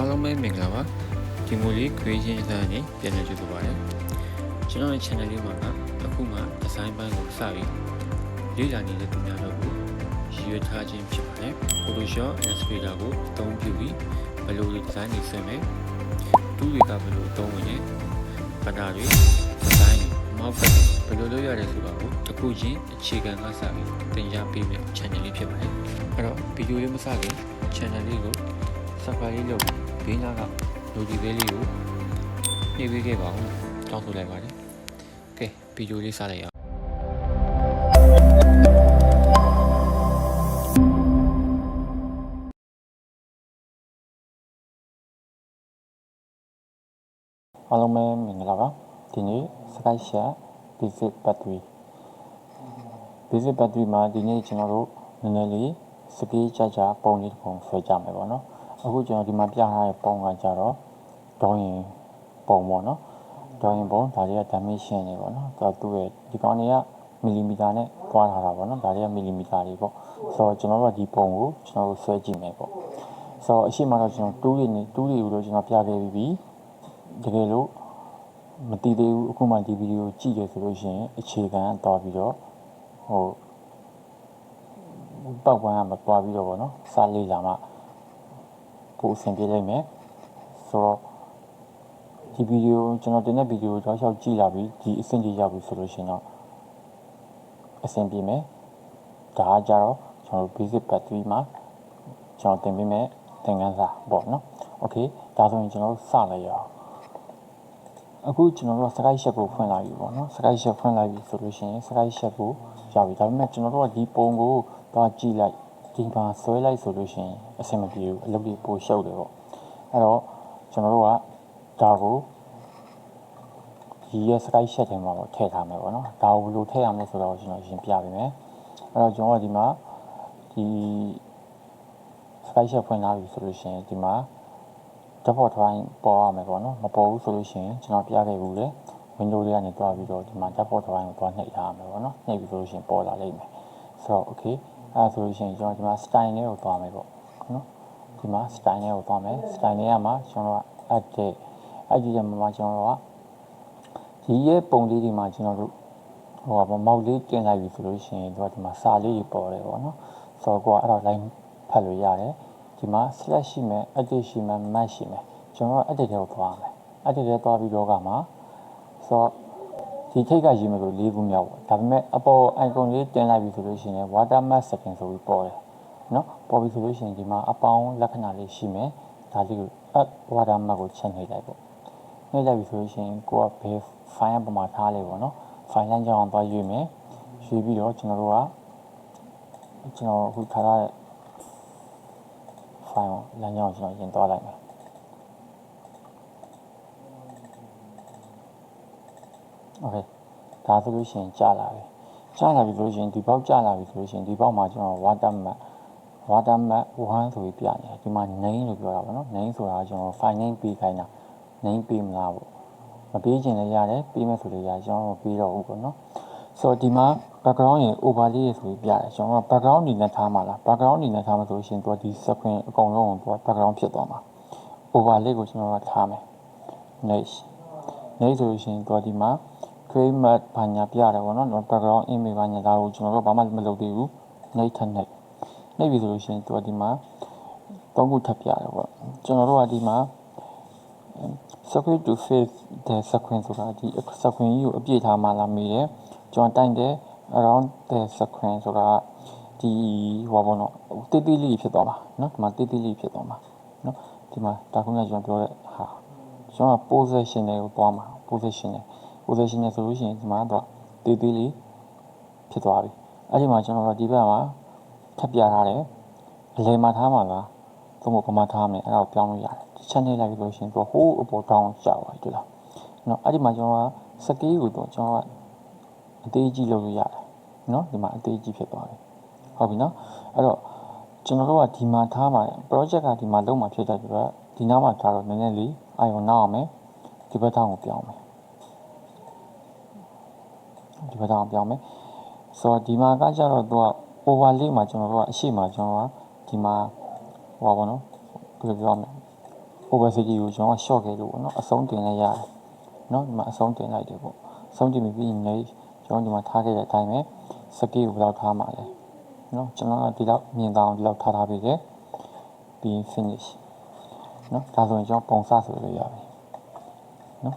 အားလုံးပဲမင်္ဂလာပါဒီမိုလေး creation အစားနဲ့ပြန်လည်ကြိုဆိုပါရစေကျွန်တော်ရဲ့ channel လေးမှာကအခုမှ design ပိုင်းကိုစပြီးလေ့လာနေတဲ့သူများတို့ကိုရည်ရွယ်ထားခြင်းဖြစ်ပါတယ် Photoshop Illustrator ကိုအသုံးပြုပြီးဘယ်လိုတွေ design တွေဆွဲမယ်တူးတွေကဘယ်လိုအသုံးဝင်လဲပတာတွေ design တွေ mouse တွေဘယ်လိုလုပ်ရတယ်ဆိုတာကိုအခုချင်းအခြေခံကစပြီးသင်ကြားပေးမယ့် channel လေးဖြစ်ပါတယ်အဲ့တော့ဗီဒီယိုလေးမစခင် channel လေးကို subscribe လေးလု ပ်ဘေးနားက notification လေးကိုနှိပ်ပေးခဲ့ပါဦးတောင်းဆိုလိုက်ပါတယ်ကဲဗီဒီယိုလေးစလိုက်အောင်အားလုံးပဲမင်္ဂလာပါဒီနေ့ Skype Chat Basic Battery Basic Battery မှာဒီနေ့ကျွန်တော်တို့နည်းနည်းလေးစကေးကြကြပုံလေးတစ်ပုံဆွဲကြမယ်ပေါ့နော် အခုကျွန်တော်ဒီမှာပြထားတဲ့ပုံကကြတော့ဒေါင်းရင်ပုံပေါ့နော်ဒေါင်းရင်ပုံဒါတွေက dimension တွေပေါ့နော်ဒါသူ့ရဲ့ဒီကောင်တွေကမီလီမီတာနဲ့တွားထားတာပေါ့နော်ဒါတွေကမီလီမီတာတွေပေါ့ဆိုတော့ကျွန်တော်တို့ကဒီပုံကိုကျွန်တော်တို့ဆွဲကြည့်မယ်ပေါ့ဆိုတော့အရှိမတော့ကျွန်တော်တူးတွေနေတူးတွေကိုတော့ကျွန်တော်ပြခဲ့ပြီးပြီတကယ်လို့မတည်သေးဘူးအခုမှဒီဗီဒီယိုကြည့်ရဆိုလို့ရှိရင်အခြေခံတော့ပြီးတော့ဟိုပောက်ပန်းကမသွားပြီးတော့ဗောနော်စားလေးလာမှ ပိုအဆင်ပြေလိမ့်မယ်ဆိုတော့ဒီဗီဒီယိုကျွန်တော်တင်တဲ့ဗီဒီယိုတော့ရှောက်ကြည့်လာပြီဒီအဆင့်ကြီးရောက်ပြီဆိုလို့ရှိရင်တော့အဆင်ပြေမယ်ဒါကကြတော့ကျွန်တော်တို့ basic battery မှာကျွန်တော်တင်ပေးမယ်သင်ခန်းစာပေါ့နော် okay ဒါဆိုရင်ကျွန်တော်တို့စလိုက်ရအောင်အခုကျွန်တော်တို့က Skype Chat ကိုဖွင့်လိုက်ပြီပေါ့နော် Skype Chat ဖွင့်လိုက်ပြီဆိုလို့ရှိရင် Skype Chat ကိုရောက်ပြီဒါပေမဲ့ကျွန်တော်တို့ကဒီပုံကိုသွားကြည့်လိုက် ဒီမှာဆွဲလိုက်ဆိုလို့ရှိရင်အဆင်မပြေဘူးအလုပ်တွေပိုရှုပ်တယ်ပေါ့အဲ့တော့ကျွန်တော်တို့ကဒါကိုဒီရဲ့ Skype Chat ထဲမှာပေါ့ထည့်ထားမယ်ပေါ့နော်ဒါကိုဘယ်လိုထည့်ရမလဲဆိုတော့ကျွန်တော်ရှင်းပြပေးမယ်အဲ့တော့ကျွန်တော်ကဒီမှာဒီ Skype Chat ဖွင့်လာပြီဆိုလို့ရှိရင်ဒီမှာဓာတ်ပေါ်ထိုင်းပေါ်ရမယ်ပေါ့နော်မပေါ်ဘူးဆိုလို့ရှိရင်ကျွန်တော်ပြခဲ့ဘူးလေ window လေးကနေတွားပြီးတော့ဒီမှာဓာတ်ပေါ်ထိုင်းကိုတွားနှိပ်ထားရမယ်ပေါ့နော်နှိပ်ပြီးဆိုလို့ရှိရင်ပေါ်လာလိမ့်မယ်ဆိုတော့ okay အဲဒါဆိုလို့ရှိရင်ကျွန်တော်ဒီမှာ style လေးကိုတွားမယ်ပေါ့နော်ဒီမှာ style လေးကိုတွားမယ် style လေးကမှကျွန်တော်က edit edit ရမှာမှကျွန်တော်ကဒီရဲ့ပုံလေးဒီမှာကျွန်တော်တို့ဟိုပါမောက်လေးတင်လိုက်ပြီဆိုလို့ရှိရင်သူကဒီမှာစာလေးတွေပေါ်တယ်ပေါ့နော်ဆိုတော့ကိုကအဲ့တော့ line ဖတ်လို့ရတယ်ဒီမှာ slash ရှိမယ် edit ရှိမယ် match ရှိမယ်ကျွန်တော်က edit ထဲကိုသွားမယ် edit ထဲသွားပြီးတော့ကမှာဆိုတော့ ဒီထိတ်ကရေးမယ်ဆို၄ခုမြောက်ပေါ့ဒါပေမဲ့အပေါ် icon လေးတင်လိုက်ပြီဆိုလို့ရှိရင် water mask setting ဆိုပြီးပေါ်တယ်နော်ပေါ်ပြီဆိုလို့ရှိရင်ဒီမှာအပေါင်းလက္ခဏာလေးရှိမယ်ဒါလေးကို app water mask ကိုချက်နှိပ်လိုက်ပေါ့နှိပ်လိုက်ပြီဆိုလို့ရှိရင်ကိုကဘယ် file ပုံမှာထားလဲပေါ့နော် file လမ်းကြောင်းအောင်သွားရွေးမယ်ရွေးပြီးတော့ကျွန်တော်တို့ကကျွန်တော်အခုထားတဲ့ file လမ်းကြောင်းကိုကျွန်တော်ရင်သွားလိုက်မယ် okay ဒါဆိုလို့ရှိရင်ကြာလာပြီကြာလာပြီဆိုလို့ရှိရင်ဒီဘောက်ကြာလာပြီဆိုလို့ရှိရင်ဒီဘောက်မှာကျွန်တော် watermark watermark 1ဆိုပြီးပြနေတယ်ဒီမှာ name လို့ပြောတာပေါ့နော် name ဆိုတာကကျွန်တော် file name ပေးခိုင်းတာ name ပေးမလားပေါ့မပေးချင်လည်းရတယ်ပေးမယ်ဆိုလည်းရတယ်ကျွန်တော်မပေးတော့ဘူးပေါ့နော်ဆိုတော့ဒီမှာ background ရင် overlay ရဆိုပြီးပြတယ်ကျွန်တော်က background အနေနဲ့ထားမှာလား background အနေနဲ့ထားမှာဆိုလို့ရှိရင်သူကဒီ screen အကုန်လုံးကိုသူက background ဖြစ်သွားမှာ overlay ကိုကျွန်တော်ကထားမယ် next next ဆိုလို့ရှိရင်သူကဒီမှာ create map ဘာညာပြရတယ်ပေါ့နော် background image ဘာညာဒါကိုကျွန်တော်တို့ဘာမှမလုပ်သေးဘူး next ထပ် next နေပြီဆိုလို့ရှိရင်သူကဒီမှာသုံးခုထပ်ပြရတယ်ပေါ့ကျွန်တော်တို့ကဒီမှာ secret to face the sequence ဆိုတာဒီ sequence ကြီးကိုအပြည့်ထားမှလာမေးတယ်ကျွန်တော်တိုက်တယ် around the sequence ဆိုတာဒီဟောပေါ့နော်တိတိလေးဖြစ်သွားမှာเนาะဒီမှာတိတိလေးဖြစ်သွားမှာเนาะဒီမှာဒါခုနကကျွန်တော်ပြောတဲ့ဟာကျွန်တော် position တွေကိုသွားမှာ position တွေ position တွေဆိုလို့ရှိရင်ဒီမှာတော့တိတိလေးဖြစ်သွားပြီအဲ့ဒီမှာကျွန်တော်တို့ဒီဘက်မှာထပ်ပြထားတယ်အလဲမှာထားမှာလားသို့မဟုတ်ပမာထားမယ်အဲ့ဒါကိုပြောင်းလို့ရတယ် channel လိုက်လို့ရှိရင်သူဟိုးအပေါ်တောင်းကျသွားပြီလားနော်အဲ့ဒီမှာကျွန်တော်ကစကေးကိုတော့ကျွန်တော်ကအသေးကြီးလုပ်လို့ရတယ်နော်ဒီမှာအသေးကြီးဖြစ်သွားပြီဟုတ်ပြီနော်အဲ့တော့ကျွန်တော်တို့ကဒီမှာထားမှာ project ကဒီမှာလုပ်မှာဖြစ်တဲ့အတွက်ဒီနားမှာထားတော့နည်းနည်းလေးအာရုံနောက်အောင်မယ်ဒီဘက်ထောင်းကိုပြောင်းမယ် ဒီဘက်ထောင်းကိုပြောင်းမယ်ဆိုတော့ဒီမှာကကြတော့သူက overlay မှာကျွန်တော်တို့ကအရှိမှာကျွန်တော်ကဒီမှာဟိုပါဘောနော်ဘယ်လိုပြောမလဲ opacity ကိုကျွန်တော်က short ခဲ့လို့ပေါ့နော်အဆုံးတင်လိုက်ရတယ်နော်ဒီမှာအဆုံးတင်လိုက်တယ်ပေါ့အဆုံးတင်ပြီးရင်လည်းကျွန်တော်ဒီမှာထားခဲ့တဲ့အတိုင်းပဲ scale ကိုဘယ်လောက်ထားမှာလဲနော်ကျွန်တော်ကဒီလောက်မြင်သာအောင်ဒီလောက်ထားထားပြီးတယ်ပြီးရင် finish နော်ဒါဆိုရင်ကျွန်တော်ပုံစဆိုလို့ရပြီနော်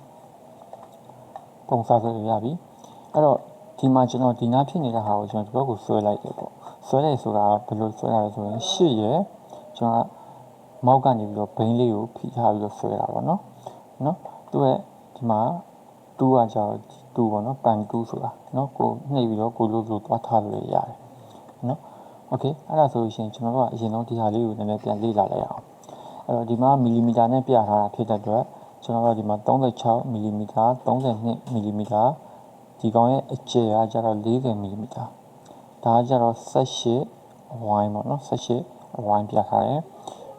ပုံစဆိုလို့ရပြီ အဲ့တော့ဒီမှာကျွန်တော်ဒီနားဖြစ်နေတဲ့ဟာကိုကျွန်တော်ဒီဘက်ကိုဆွဲလိုက်တယ်ပေါ့ဆွဲလိုက်ဆိုတာကဘယ်လိုဆွဲရလဲဆိုရင်ရှေ့ရယ်ကျွန်တော်ကမောက်ကနေပြီးတော့ဘိန်းလေးကိုဖိထားပြီးတော့ဆွဲတာပေါ့နော်နော်သူရဲ့ဒီမှာ2ကကြာတော့2ပေါ့နော်ပန်2ဆိုတာနော်ကိုနှိပ်ပြီးတော့ကိုလို့လို့သွားထားလို့ရတယ်နော်โอเคအဲ့ဒါဆိုလို့ရှိရင်ကျွန်တော်တို့ကအရင်ဆုံးဒီဟာလေးကိုနည်းနည်းပြန်လေ့လာလိုက်အောင်အဲ့တော့ဒီမှာမီလီမီတာနဲ့ပြထားတာဖြစ်တဲ့အတွက်ကျွန်တော်တို့ဒီမှာ36မီလီမီတာ32မီလီမီတာ ဒီကောင်ရဲ့အကျယ်ကကျတော့40မီလီမီတာဒါကကျတော့18အဝိုင်းပေါ့နော်18အဝိုင်းပြထားတယ်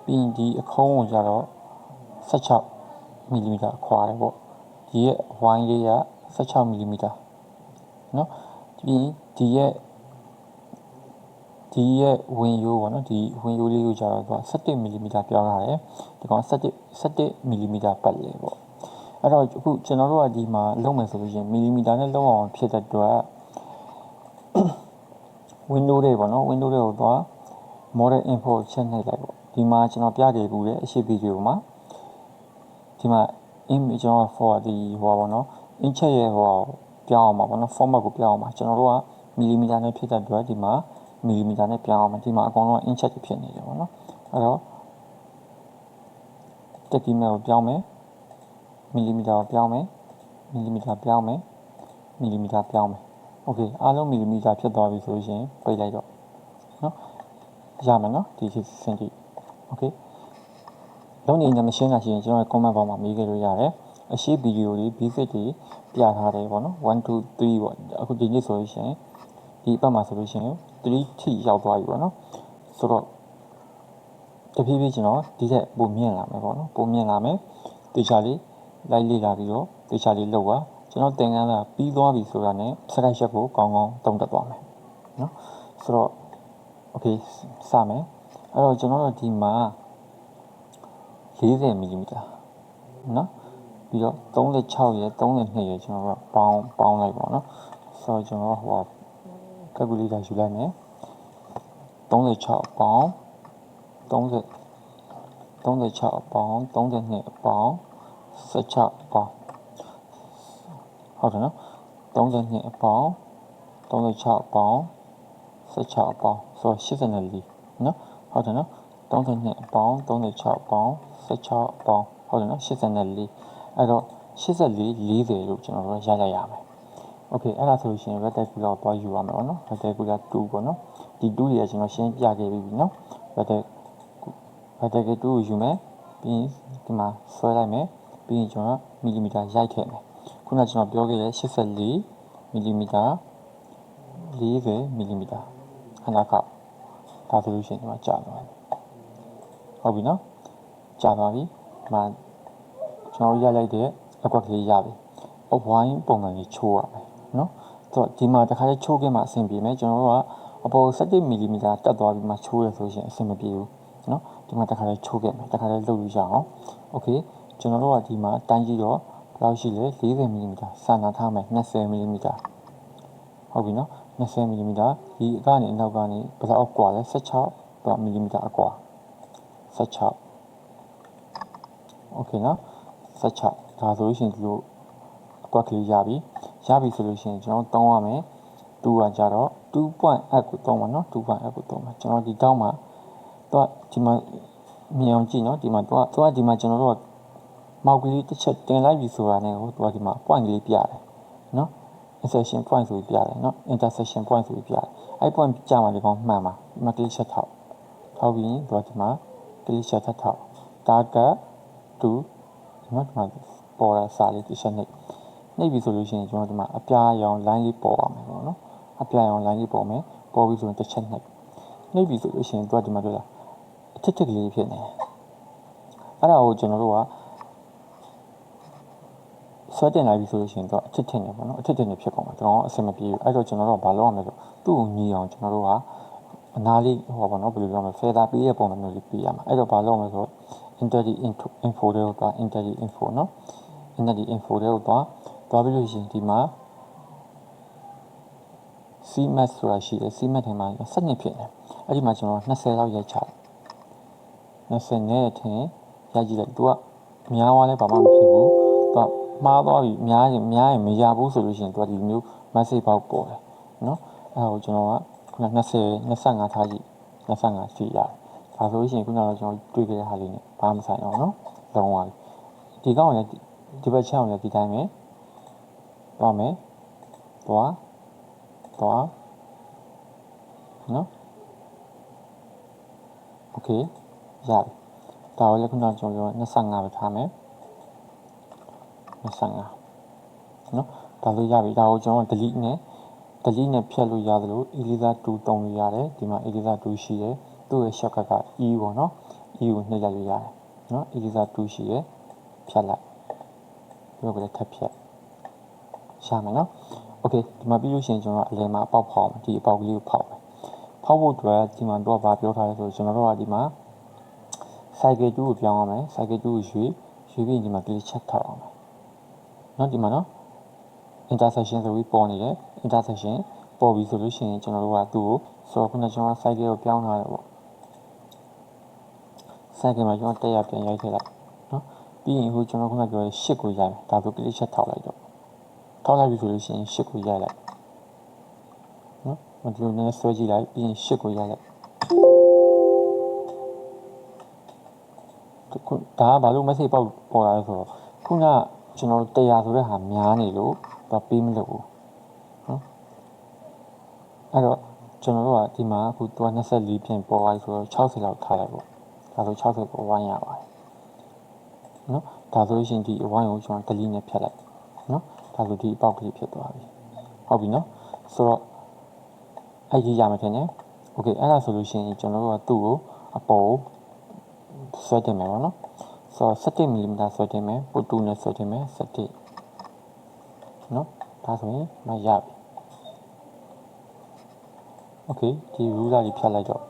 ပြီးရင်ဒီအခုံးကိုကျတော့16မီလီမီတာခွာတယ်ပေါ့ဒီရဲ့အဝိုင်းလေးက16မီလီမီတာနော်ပြီးရင်ဒီရဲ့ဒီရဲ့ဝင်ရိုးပေါ့နော်ဒီဝင်ရိုးလေးကိုကျတော့သူက17မီလီမီတာပြောင်းထားတယ်ဒီကောင်17 17မီလီမီတာပတ်လေပေါ့ အဲ့တော့အခုကျွန်တော်တို့ကဒီမှာလုံးမယ်ဆိုလို့ရှိရင်မီလီမီတာနဲ့လုံးအောင်ဖြစ်တဲ့အတွက် window တွေပေါ့နော် window တွေကိုသွား model info ချက်နှိပ်လိုက်ပေါ့ဒီမှာကျွန်တော်ပြခဲ့ဘူးတဲ့အရှိဗီဒီယိုမှာဒီမှာ image ကျွန်တော် for ဒီဟိုပါပေါ့နော် inch ရဲ့ဟိုပြောင်းအောင်ပါပေါ့နော် format ကိုပြောင်းအောင်ပါကျွန်တော်တို့ကမီလီမီတာနဲ့ဖြစ်တဲ့အတွက်ဒီမှာမီလီမီတာနဲ့ပြောင်းအောင်ပါဒီမှာအကောင်လုံး inch တွေဖြစ်နေတယ်ပေါ့နော်အဲ့တော့တက်ဒီမဲကိုပြောင်းမယ် မီလီမီတာကိုပြောင်းမယ်မီလီမီတာပြောင်းမယ်မီလီမီတာပြောင်းမယ်โอเคအားလုံးမီလီမီတာဖြစ်သွားပြီဆိုလို့ရှိရင်ပိတ်လိုက်တော့နော်ရမယ်နော်ဒီစင်တီโอเคလုံးနေညမရှင်းတာရှိရင်ကျွန်တော် comment box မှာမေးခဲ့လို့ရတယ်အရှိဗီဒီယိုတွေ basic တွေပြထားတယ်ပေါ့နော်1 2 3ပေါ့အခုဒီနေ့ဆိုလို့ရှိရင်ဒီအပတ်မှာဆိုလို့ရှိရင်3ထိရောက်သွားပြီပေါ့နော်ဆိုတော့တဖြည်းဖြည်းကျွန်တော်ဒီထက်ပိုမြင့်လာမယ်ပေါ့နော်ပိုမြင့်လာမယ်တေချာလေး လိုက်လေ့လာပြီးတော့တေချာလေးလောက်ပါကျွန်တော်သင်ခန်းစာပြီးသွားပြီဆိုတာနဲ့စကိုက်ရှက်ကိုကောင်းကောင်းတုံးတက်သွားမယ်နော်ဆိုတော့ okay စမယ်အဲ့တော့ကျွန်တော်တို့ဒီမှာ40မီလီမီတာနော်ပြီးတော့36ရယ်32ရယ်ကျွန်တော်တို့ပေါင်းပေါင်းလိုက်ပါတော့ဆိုတော့ကျွန်တော်ဟို calculator ယူလိုက်မယ်36ပေါင်း30 36ပေါင်း32ပေါင်း 16ပေါင်းဟုတ်တယ်နော်32ပေါင်း36ပေါင်း16ပေါင်းဆိုတော့84နော်ဟုတ်တယ်နော်32ပေါင်း36ပေါင်း16ပေါင်းဟုတ်တယ်နော်84အဲ့တော့84 40လို့ကျွန်တော်တို့ရရရမယ်โอเคအဲ့ဒါဆိုလို့ရှိရင် rectangular ကိုသွားယူရမယ်ပေါ့နော် rectangular 2ပေါ့နော်ဒီ2တွေကကျွန်တော်ရှင်းပြခဲ့ပြီးပြီနော် rectangular rectangular 2ကိုယူမယ်ပြီးရင်ဒီမှာဆွဲလိုက်မယ် ပြီးရင်ကျွန်တော်မီလီမီတာရိုက်ထည့်မယ်ခုနကကျွန်တော်ပြောခဲ့တဲ့84မီလီမီတာ40မီလီမီတာခဏကောက်ဒါဆိုလို့ရှိရင်ဒီမှာကြာသွားပြီဟုတ်ပြီနော်ကြာသွားပြီဒီမှာကျွန်တော်ရလိုက်တဲ့အကွက်ကလေးရပြီအဝိုင်းပုံစံကြီးချိုးရမယ်နော်ဆိုတော့ဒီမှာတစ်ခါလေးချိုးခဲ့မှအဆင်ပြေမယ်ကျွန်တော်တို့ကအပေါ်17မီလီမီတာတက်သွားပြီးမှချိုးရဆိုရှင်အဆင်မပြေဘူးနော်ဒီမှာတစ်ခါလေးချိုးခဲ့မယ်တစ်ခါလေးလုပ်လို့ရအောင်โอเค ကျွန်တော်တို့ကဒီမှာတိုင်းကြည့်တော့ဘယ်လောက်ရှိလဲ40မီလီမီတာစံနာထားမယ်20မီလီမီတာဟုတ်ပြီနော်20မီလီမီတာဒီအကနေအနောက်ကနေဘယ်လောက်အကွာလဲ16မီလီမီတာအကွာ16โอเคနော်16ဒါဆိုလို့ရှိရင်ဒီလိုအကွက်ကလေးရပြီရပြီဆိုလို့ရှိရင်ကျွန်တော်တောင်းရမယ်2ကကြတော့2 point app ကိုတောင်းပါနော်2 point app ကိုတောင်းပါကျွန်တော်ဒီတောင်းမှာတော့ဒီမှာမြင်အောင်ကြည့်နော်ဒီမှာတော့တော့ဒီမှာကျွန်တော်တို့က မောက်ကလေးတစ်ချက်တင်လိုက်ပြီဆိုတာနဲ့ဟိုတော့ဒီမှာ point ကလေးပြတယ်နော် intersection point ဆိုပြီးပြတယ်နော် intersection point ဆိုပြီးပြတယ်အဲ့ point ကြာမှဒီကောင်မှန်ပါဒီမှာကလေးချက်ထောက်ထောက်ပြီးရင်တော့ဒီမှာကလေးချက်ထပ်ထောက် target to ဒီမှာဒီမှာပေါ်လာစာလေးတစ်ချက်နှိပ်နှိပ်ပြီဆိုလို့ရှိရင်ကျွန်တော်ဒီမှာအပြာရောင် line လေးပေါ်အောင်မယ်ပေါ့နော်အပြာရောင် line လေးပေါ်မယ်ပေါ်ပြီဆိုရင်တစ်ချက်နှိပ်နှိပ်ပြီဆိုလို့ရှိရင်သူကဒီမှာတွေ့လားအထစ်ထစ်ကလေးဖြစ်နေတယ်အဲ့ဒါကိုကျွန်တော်တို့က ဆွဲတင်လိုက်ပြီဆိုလို့ရှိရင်တော့အချစ်တင်နေပေါ့နော်အချစ်တင်နေဖြစ်ကုန်မှာကျွန်တော်အဆင်မပြေဘူးအဲ့တော့ကျွန်တော်တို့ဘာလုပ်ရမလဲဆိုသူ့ကိုညီအောင်ကျွန်တော်တို့ကအနာလေးဟောပေါ့နော်ဘယ်လိုပြောမလဲ feather ပေးတဲ့ပုံစံမျိုးလေးပေးရမှာအဲ့တော့ဘာလုပ်မလဲဆို entity info တွေကိုသွား entity info နော် entity info တွေကိုသွားသွားပြီးလို့ရှိရင်ဒီမှာ CMAT ဆိုတာရှိတယ် CMAT ထဲမှာစနစ်ဖြစ်နေအဲ့ဒီမှာကျွန်တော်20လောက်ရိုက်ချတယ်20နဲ့ထင်ရိုက်ကြည့်လိုက်သူကအများွားလဲဘာမှမဖြစ် မှားသွားပြီများရင်များရင်မရဘူးဆိုလို့ရှိရင်သူကဒီမျိုး message ပေါက်ပေါ်တယ်เนาะအဲ့ဒါကိုကျွန်တော်ကခုန20 25ထားကြည့်25ရှိရတယ်ဒါဆိုလို့ရှိရင်ခုနကကျွန်တော်တွေ့ခဲ့တဲ့ဟာလေးနဲ့ဘာမှမဆိုင်အောင်เนาะလုံးဝဒီကောင်ကလည်းဒီဘက်ချောင်းလည်းဒီတိုင်းပဲသွားမယ်သွားသွားနော်โอเคရတယ်ဒါကိုလည်းခုနကကျွန်တော်25ပဲထားမယ် 25နော်ဒါလေးရပြီဒါကိုကျွန်တော် delete နဲ့ delete နဲ့ဖြတ်လို့ရသလို eliza 2တုံးလို့ရတယ်ဒီမှာ eliza 2ရှိတယ်သူ့ရဲ့ shortcut က e ပေါ့နော် e ကိုနှိပ်လိုက်လို့ရတယ်နော် eliza 2ရှိတယ်ဖြတ်လိုက်ပြီးတော့လည်းထပ်ဖြတ်ရမယ်နော် okay ဒီမှာပြီးလို့ရှိရင်ကျွန်တော်အလယ်မှာအပေါက်ဖောက်ဒီအပေါက်ကလေးကိုဖောက်မယ်ဖောက်ဖို့အတွက်ဒီမှာတော့ဗာပြောထားလဲဆိုကျွန်တော်တို့ကဒီမှာ cycle 2ကိုပြောင်းရမယ် cycle 2ကိုရွေးရွေးပြီးဒီမှာ click check ထောက်အောင် နော်ဒီမှာနော် intersection ဆိုပြီးပေါ်နေတယ် intersection ပေါ်ပြီဆိုလို့ရှိရင်ကျွန်တော်တို့ကသူ့ကိုဆိုတော့ခုနကျွန်တော် cycle ကိုပြောင်းထားတယ်ပေါ့ cycle မှာကျွန်တော်တက်ရပြန်ရိုက်ထည့်လိုက်နော်ပြီးရင်ဟိုကျွန်တော်ခုနပြောတဲ့ရှစ်ကိုရိုက်ဒါဆို click ချက်ထောက်လိုက်တော့ထောက်လိုက်ပြီဆိုလို့ရှိရင်ရှစ်ကိုရိုက်လိုက်နော်မဒီလိုနည်းဆွဲကြည့်လိုက်ပြီးရင်ရှစ်ကိုရိုက်လိုက်ဒါကဘာလို့ message ပေါက်ပေါ်လာလဲဆိုတော့ခုနက န်တော်တရားဆိုတဲ့ဟာများနေလို့တော့ပေးမလို့ဘူးနော်အဲ့တော့ကျွန်တော်တို့ကဒီမှာအခုသူက24ပြင်ပေါ်သွားပြီဆိုတော့60လောက်ထားလိုက်ပေါ့ဒါဆို60ပေါ်ဝိုင်းရပါတယ်နော်ဒါဆိုလို့ရှိရင်ဒီအဝိုင်းကိုကျွန်တော် delete နဲ့ဖြတ်လိုက်နော် ဒါဆိုဒီအပေါက်ကလေးဖြစ်သွားပြီဟုတ်ပြီနော်ဆိုတော့အဲ့ဒီရမယ်ထင်တယ်โอเคအဲ့ဒါဆိုလို့ရှိရင်ကျွန်တော်တို့ကသူ့ကိုအပေါ်ဆွဲတင်မယ်ပေါ့နော် ဆိုတော့17 mm ဆွဲတင်မယ်ပိုတူနဲ့ဆွဲတင်မယ်17နော်ဒါဆိုရင်မရပြီโอเคဒီ ruler ကြီးဖြတ်လိုက်တော့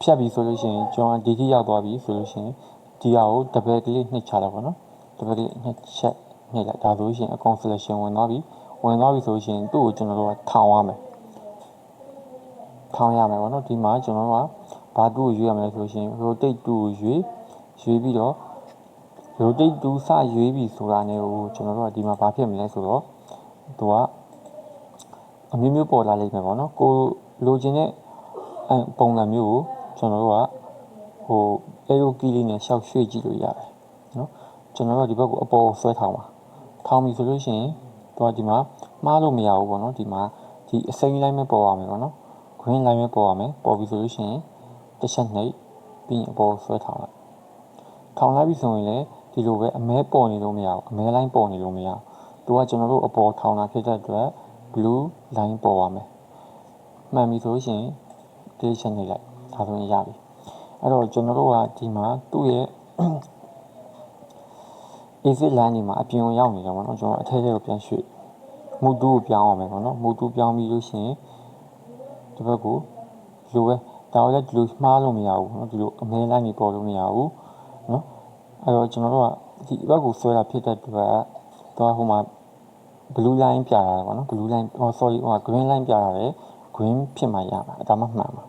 ဖြတ်ပြီဆိုလို့ရှိရင်ကျွန်တော်ဒီထိရောက်သွားပြီဆိုလို့ရှိရင်ဒီဟာကို double click နှိပ်ချလိုက်ပါတော့ double click နှိပ်ချက်နှိပ်လိုက်ဒါဆိုရှင်အကောင် selection ဝင်သွားပြီဝင်သွားပြီဆိုရှင်သူ့ကိုကျွန်တော်တို့ကထောင်ရမယ်ထောင်ရမယ်ပေါ့နော်ဒီမှာကျွန်တော်တို့ကဘာတူကိုရွေးရမလဲဆိုရှင် rotate 2ကိုရွေး ရွေးပြီးတော့ rotate 2စရွေးပြီဆိုတာ ਨੇ ကိုကျွန်တော်တို့ကဒီမှာဘာဖြစ်မလဲဆိုတော့သူကအမျိုးမျိုးပေါ်လာလိမ့်မယ်ပေါ့နော်ကိုလိုချင်တဲ့အပုံစံမျိုးကိုကျွန်တော်တို့ကဟို arrow key လေးနဲ့ရှောက်ရွှေ့ကြည့်လို့ရတယ်နော်ကျွန်တော်တို့ကဒီဘက်ကိုအပေါ်ဆွဲထောင်ပါထောင်ပြီဆိုလို့ရှိရင်သူကဒီမှာမှားလို့မရဘူးပေါ့နော်ဒီမှာဒီအစိမ်း line ပဲပေါ်ရမယ်ပေါ့နော် green line ပဲပေါ်ရမယ်ပေါ်ပြီဆိုလို့ရှိရင်တစ်ချက်နှိပ်ပြီးရင်အပေါ်ဆွဲထောင်လိုက် ထောင်လိုက်ပြီဆိုရင်လည်းဒီလိုပဲအမဲပေါ်နေလို့မရဘူးအမဲလိုင်းပေါ်နေလို့မရဘူးသူကကျွန်တော်တို့အပေါ်ထောင်တာဖြစ်တဲ့အတွက် blue line ပေါ်ပါမယ်မှန်ပြီဆိုရင် creation နေလိုက်ဒါဆိုရင်ရပြီအဲ့တော့ကျွန်တော်တို့ကဒီမှာသူ့ရဲ့ exit line နေမှာအပြင်ကိုရောက်နေတယ်ပေါ့နော်ကျွန်တော်အထက်ထဲကိုပြန်ရွှေ့မူတူကိုပြောင်းအောင်မယ်ပေါ့နော်မူတူပြောင်းပြီးလို့ရှိရင်ဒီဘက်ကိုလိုပဲဒါတော့လည်းဒီလိုမှားလို့မရဘူးပေါ့နော်ဒီလိုအမဲလိုက်နေပေါ်လို့မရဘူး နော်အဲ့တော့ကျွန်တော်တို့ကဒီဘက်ကိုဆွဲတာဖြစ်တဲ့ဒီဘက်ကတော့ဟိုမှာ blue line ပြတာပေါ့နော် blue line ဟော sorry ဟိုမှာ green line ပြတာလေ green ဖြစ်မှရမှာဒါမှမှန်ပါ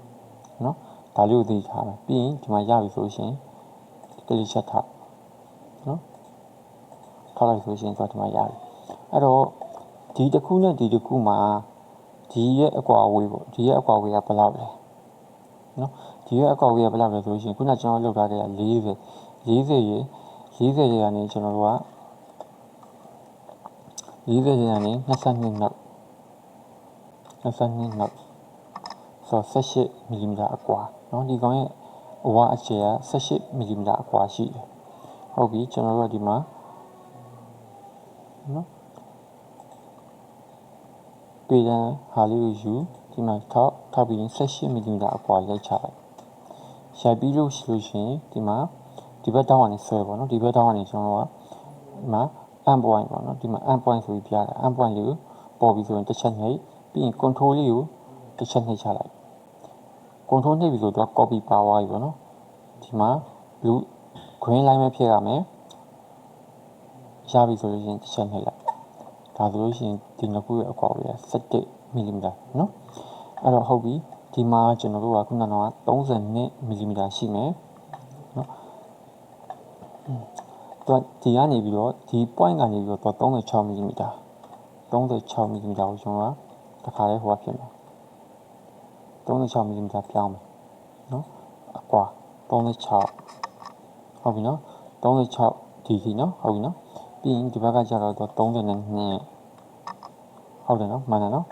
နော်ဒါလေးကိုသိထားပါပြီးရင်ဒီမှာရပြီဆိုလို့ရှိရင် delete ချက်ထားနော်ထားလိုက်ဆိုရှင်ဆိုတော့ဒီမှာရပြီအဲ့တော့ဒီတစ်ခုနဲ့ဒီတစ်ခုမှာဒီရဲ့အကွာအဝေးပေါ့ဒီရဲ့အကွာအဝေးကဘယ်လောက်လဲနော်ဒီရဲ့အကွာအဝေးကဘယ်လောက်လဲဆိုလို့ရှိရင်ခုနကျွန်တော်လောက်ထားခဲ့တာ40 ရေးခဲ့ရေးရေးခဲ့ရေးကနေကျွန်တော်တို့ကရေးခဲ့ရေးကနေ22နောက်22နောက်ဆို18မီလီမီတာအကွာเนาะဒီကောင်ရဲ့အဝါအခြေက18မီလီမီတာအကွာရှိတယ်ဟုတ်ပြီကျွန်တော်တို့ကဒီမှာနော်ပြည်တန်းဟာလေးကိုယူဒီမှာထောက်ထောက်ပြီး18မီလီမီတာအကွာရိုက်ချလိုက်ရိုက်ပြီးလို့ရှိလို့ရှင်ဒီမှာ ဒီဘက်တောင်းကနေဆွဲပေါ့နော်ဒီဘက်တောင်းကနေကျွန်တော်ကဒီမှာ end point ပေါ့နော်ဒီမှာ end point ဆိုပြီးပြတာ end point လေးကိုပေါ်ပြီးဆိုရင်တစ်ချက်နှိပ်ပြီးရင် control လေးကိုတစ်ချက်နှိပ်ချလိုက် control နှိပ်ပြီးဆိုတော့ copy ပါသွားပြီပေါ့နော်ဒီမှာ blue green line ပဲဖြစ်ရမယ်ရပြီဆိုလို့ရှိရင်တစ်ချက်နှိပ်လိုက်ဒါဆိုလို့ရှိရင်ဒီနှစ်ခုရဲ့အကွာဝေးက17 mm နော်အဲ့တော့ဟုတ်ပြီဒီမှာကျွန်တော်တို့ကခုနက32 mm ရှိမယ် သူကဒီကနေပြီးတော့ဒီ point ကနေပြီးတော့36 mm 36 mm ကိုကျွန်တော်ကတခါလဲဟိုကဖြစ်မယ်36 mm ပြောင်းမယ်နော်အကွာ36ဟုတ်ပြီနော်36ဒီကြီးနော်ဟုတ်ပြီနော်ပြီးရင်ဒီဘက်ကကျတော့သူက32ဟုတ်တယ်နော်မှန်တယ်နော်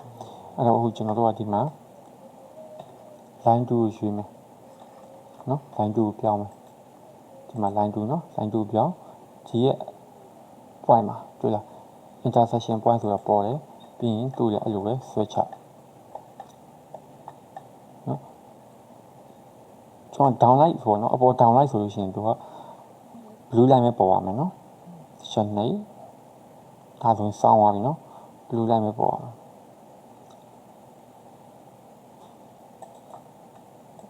အဲ့တော့အခုကျွန်တော်တို့ကဒီမှာ line 2ကိုရွှေ့မယ်နော် line 2ကိုပြောင်းမယ် ဒီမှာ line 2နော် line 2ပြောင်းဒီရဲ့ point မှာတွေ့လား intersection point ဆိုတာပေါ်တယ်ပြီးရင်သူ့ရဲ့အဲ့လိုပဲဆွဲချနော်ကျွန်တော် downlight ဆိုတော့နော်အပေါ် downlight ဆိုလို့ရှိရင်သူက blue line ပဲပေါ်ရမယ်နော်ရှင်နေဒါဆိုရင်စောင်းသွားပြီနော် blue line ပဲပေါ်ရမယ်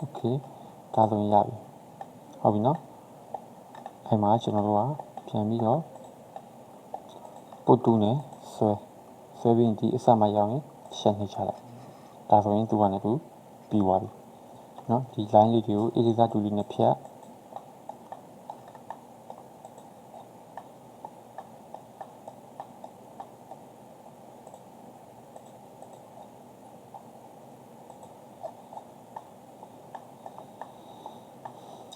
okay ဒါဆိုရင်ရပြီဟုတ်ပြီနော် အဲ့မှာကျွန်တော်တို့ကပြန်ပြီးတော့ပုတ်တူးနဲ့ဆွဲဆွဲပြီးရင်ဒီအစမှရောက်ရင်ရှင်းနေချလိုက်ဒါဆိုရင်သူကလည်းသူပြီးသွားပြီနော်ဒီ line လေးတွေကို a လေးစားတူလေးနဲ့ဖြတ်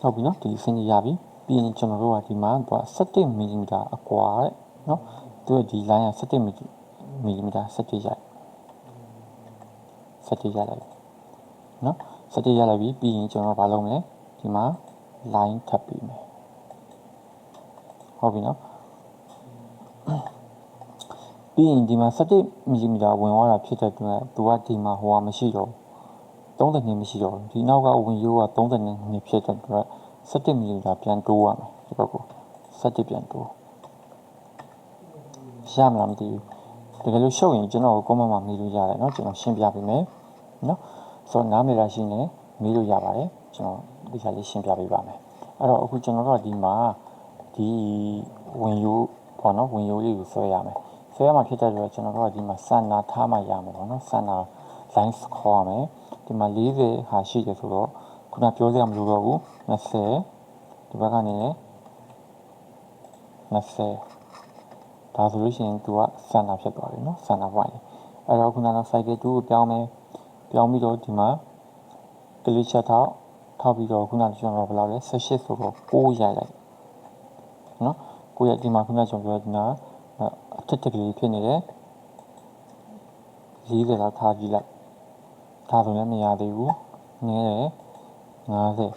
ဟုတ်ပြီနော်ဒီအဆင်းကြီးရပြီ ပြီးရင်ကျွန်တော်တို့ကဒီမှာသူက17 mm အကွာတဲ့နော်သူရဲ့ဒီ line က17 mm 17ရိုက်17ရိုက်လိုက်နော်17ရိုက်လိုက်ပြီပြီးရင်ကျွန်တော်ဘာလုပ်မလဲဒီမှာ line ထပ်ပြီးမယ်ဟုတ်ပြီနော်ပြီးရင်ဒီမှာ17 mm ဝင်သွားတာဖြစ်တဲ့အတွက်သူကဒီမှာဟိုကမရှိတော့ဘူး30နှစ်မရှိတော့ဘူးဒီနောက်ကဝင်ရိုးက30နှစ်ဖြစ်တဲ့အတွက် 17 mm ပြန်တိုးရမယ်ဒီဘက်ကို17ပြန်တိုးရမလားမသိဘူးတကယ်လို့ရှုပ်ရင်ကျွန်တော်ကို comment မှာမေးလို့ရတယ်เนาะကျွန်တော်ရှင်းပြပေးမယ်เนาะဆိုတော့နားမလည်တာရှိနေမေးလို့ရပါတယ်ကျွန်တော်ဒီခါလေးရှင်းပြပေးပါမယ်အဲ့တော့အခုကျွန်တော်တို့ကဒီမှာဒီဝင်ရိုးပေါ့နော်ဝင်ရိုးလေးကိုဆွဲရမယ်ဆွဲရမှာဖြစ်တဲ့အတွက်ကျွန်တော်တို့ကဒီမှာစံနာထားမှရမယ်ပေါ့နော်စံနာ line ခေါ်ရမယ်ဒီမှာ40ဟာရှိတယ်ဆိုတော့ ခုနပြောစရာမလိုတော့ဘူး20ဒီဘက်ကနေလည်း20ဒါဆိုလို့ရှိရင်သူကစံနာဖြစ်သွားပြီเนาะစံနာ point အဲ့တော့ခုနက cycle 2ကိုပြောင်းမယ်ပြောင်းပြီးတော့ဒီမှာ click ချက်ထောက်ထောက်ပြီးတော့ခုနကကျွန်တော်ဘယ်လောက်လဲ18ဆိုတော့6ရိုက်လိုက်เนาะ6ရိုက်ဒီမှာခုနကကျွန်တော်ပြောဒီမှာအထက်တက်ကလေးဖြစ်နေတယ်40လောက်ထားကြည့်လိုက်ဒါဆိုလည်းမရသေးဘူးနည်းတယ် 50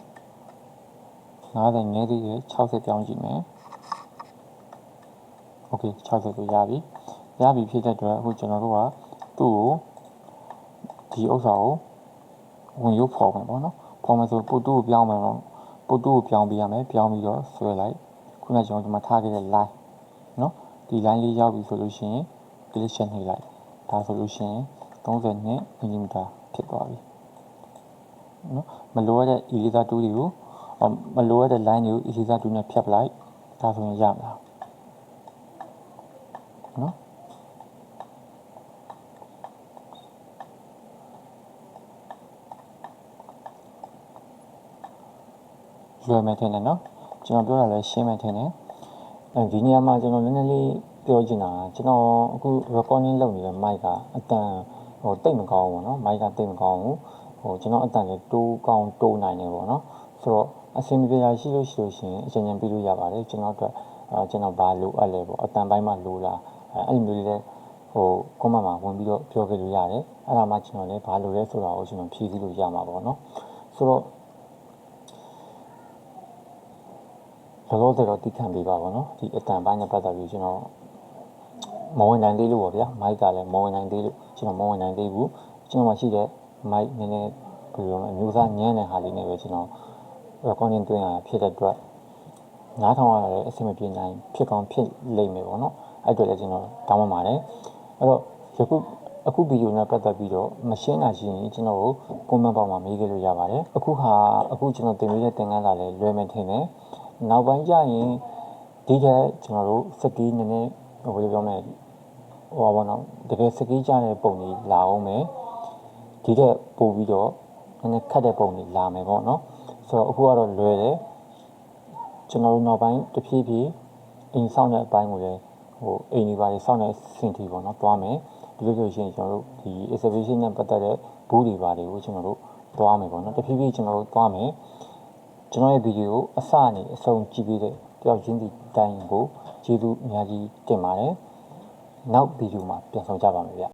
50ငယ်သေးရ60ပြောင်းကြည့်မယ်။ Okay 60ဆိုရပြီ။ရပြီဖြစ်တဲ့အတွက်အခုကျွန်တော်တို့ကသူ့ကိုဒီဥစ္စာကိုဝင်ရုပ်ဖော်မယ်ပေါ့နော်။ဖော်မယ်ဆိုပို့တူကိုပြောင်းမယ်တော့ပို့တူကိုပြောင်းပေးရမယ်။ပြောင်းပြီးတော့ဆွဲလိုက်။ခုနကကျွန်တော်ဒီမှာထားခဲ့တဲ့ line နော်။ဒီ line လေးရောက်ပြီဆိုလို့ရှိရင် deletion နှိပ်လိုက်။ဒါဆိုလို့ရှိရင်32 mm ဖြစ်သွားပြီ။ နော်မလိုရတဲ့ elisa 2တွေကိုမလိုရတဲ့ line တွေကို elisa 2နဲ့ဖြတ်ပလိုက်ဒါဆိုရင်ရမလားနော်လွယ်မယ်ထင်တယ်နော်ကျွန်တော်ပြောတာလည်းရှင်းမယ်ထင်တယ်အဲဒီနေရာမှာကျွန်တော်နည်းနည်းလေးပြောချင်တာကျွန်တော်အခု recording လုပ်နေတဲ့ mic ကအတန်ဟိုတိတ်မကောင်းဘူးပေါ့နော် mic ကတိတ်မကောင်းဘူး ဟိုကျွန်တော်အတန်လည်းတိုးကောင်းတိုးနိုင်တယ်ပေါ့နော်ဆိုတော့အဆင်ပြေတာရှိလို့ရှိလို့ရှိရင်အချိန်ချင်းပြီးလို့ရပါတယ်ကျွန်တော်အတွက်အဲကျွန်တော်ဘာလိုအပ်လဲပေါ့အတန်ပိုင်းမှာလိုလားအဲအဲ့လိုမျိုးလေးလည်းဟို comment မှာဝင်ပြီးတော့ပြောခဲ့လို့ရတယ်အဲ့ဒါမှကျွန်တော်လည်းဘာလိုလဲဆိုတာကိုကျွန်တော်ဖြည့်ဆည်းလို့ရမှာပေါ့နော်ဆိုတော့လောလောဆယ်တော့တိခံပေးပါပါတော့ဒီအတန်ပိုင်းနဲ့ပတ်သက်ပြီးကျွန်တော်မဝင်နိုင်သေးလို့ပေါ့ဗျာမိုက်ကလည်းမဝင်နိုင်သေးလို့ကျွန်တော်မဝင်နိုင်သေးဘူးကျွန်တော်မှရှိတဲ့ မိုက်နည်းနည်းဘယ်လိုလဲအမျိုးသားညံ့တဲ့ဟာလေးနဲ့ပဲကျွန်တော် recording တွင်းရဖြစ်တဲ့အတွက်နားထောင်ရတဲ့အဆင်မပြေနိုင်ဖြစ်ကောင်းဖြစ်လိမ့်မယ်ပေါ့နော်အဲ့အတွက်လည်းကျွန်တော်တောင်းပန်ပါတယ်အဲ့တော့ယခုအခုဗီဒီယိုနဲ့ပတ်သက်ပြီးတော့မရှင်းတာရှိရင်ကျွန်တော်ကို comment box မှာမေးခဲ့လို့ရပါတယ်အခုဟာအခုကျွန်တော်တင်ပေးတဲ့သင်ခန်းစာလည်းလွယ်မယ်ထင်တယ်နောက်ပိုင်းကျရင်ဒီထက်ကျွန်တော်တို့စကီးနည်းနည်းဟိုလိုပြောမယ်ဟိုပါဘောနော်တကယ်စကီးကြတဲ့ပုံကြီးလာအောင်မယ် ဒီထက်ပို့ပြီးတော့နည်းနည်းခတ်တဲ့ပုံကြီးလာမယ်ပေါ့နော်ဆိုတော့အခုကတော့လွယ်တယ်ကျွန်တော်တို့နောက်ပိုင်းတစ်ဖြည်းဖြည်းအိမ်ဆောင်တဲ့အပိုင်းကိုလည်းဟိုအိမ်ဒီပါလေးစောင့်တဲ့စင်တီပေါ့နော်တွားမယ်ဒီလိုဆိုရှင်ကျွန်တော်တို့ဒီ exhibition နဲ့ပတ်သက်တဲ့ဘူးတွေပါတွေကိုကျွန်တော်တို့တွားမယ်ပေါ့နော်တဖြည်းဖြည်းကျွန်တော်တို့တွားမယ်ကျွန်တော်ရဲ့ဗီဒီယိုအစအနေအဆုံးကြည့်ပြီးတဲ့တယောက်ချင်းစီတိုင်းကိုကျေးဇူးအများကြီးတင်ပါတယ်နောက်ဗီဒီယိုမှာပြန်ဆောင်ကြပါမယ်ဗျ